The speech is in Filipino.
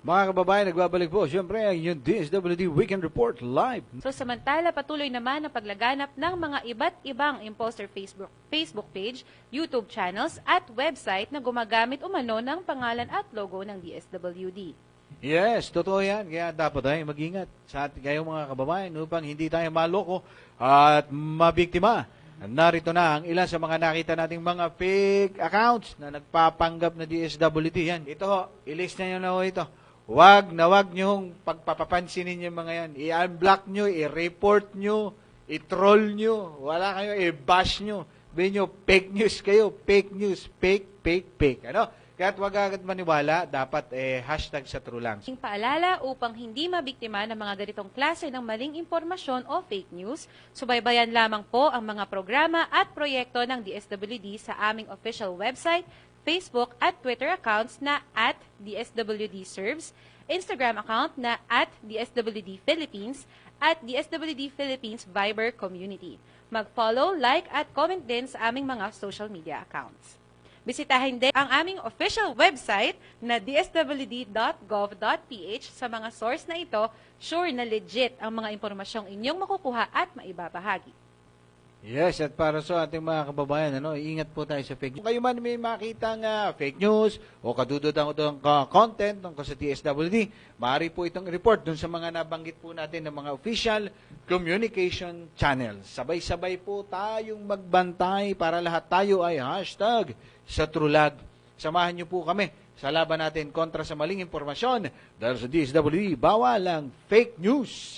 Mga kababayan, nagbabalik po. Siyempre, ang inyong DSWD Weekend Report live. So samantala patuloy naman ang paglaganap ng mga iba't ibang imposter Facebook Facebook page, YouTube channels at website na gumagamit umano ng pangalan at logo ng DSWD. Yes, totoo yan. Kaya dapat tayo mag-ingat sa ating kayong mga kababayan upang hindi tayo maloko at mabiktima. Narito na ang ilan sa mga nakita nating mga fake accounts na nagpapanggap na DSWD. Yan, ito ho, ilist na nyo na ho ito. Wag na wag nyo pagpapapansinin yung mga yan. I-unblock nyo, i-report nyo, i-troll nyo, wala kayo, i-bash nyo. Sabihin nyo, fake news kayo, fake news, fake, fake, fake. Ano? Kaya't wag agad maniwala, dapat eh, hashtag sa true lang. Paalala upang hindi mabiktima ng mga ganitong klase ng maling impormasyon o fake news, subaybayan lamang po ang mga programa at proyekto ng DSWD sa aming official website, Facebook at Twitter accounts na at DSWD Instagram account na at DSWD at DSWD Philippines Viber Community. Mag-follow, like at comment din sa aming mga social media accounts. Bisitahin din ang aming official website na dswd.gov.ph sa mga source na ito, sure na legit ang mga impormasyong inyong makukuha at maibabahagi. Yes, at para sa ating mga kababayan, ano, ingat po tayo sa fake news. Kayo man may makita nga fake news o kadudodang ka- content tungkol sa TSWD, maaari po itong report dun sa mga nabanggit po natin ng mga official communication channels. Sabay-sabay po tayong magbantay para lahat tayo ay hashtag sa trulag. Samahan niyo po kami sa laban natin kontra sa maling impormasyon dahil sa DSWD, bawal ang fake news.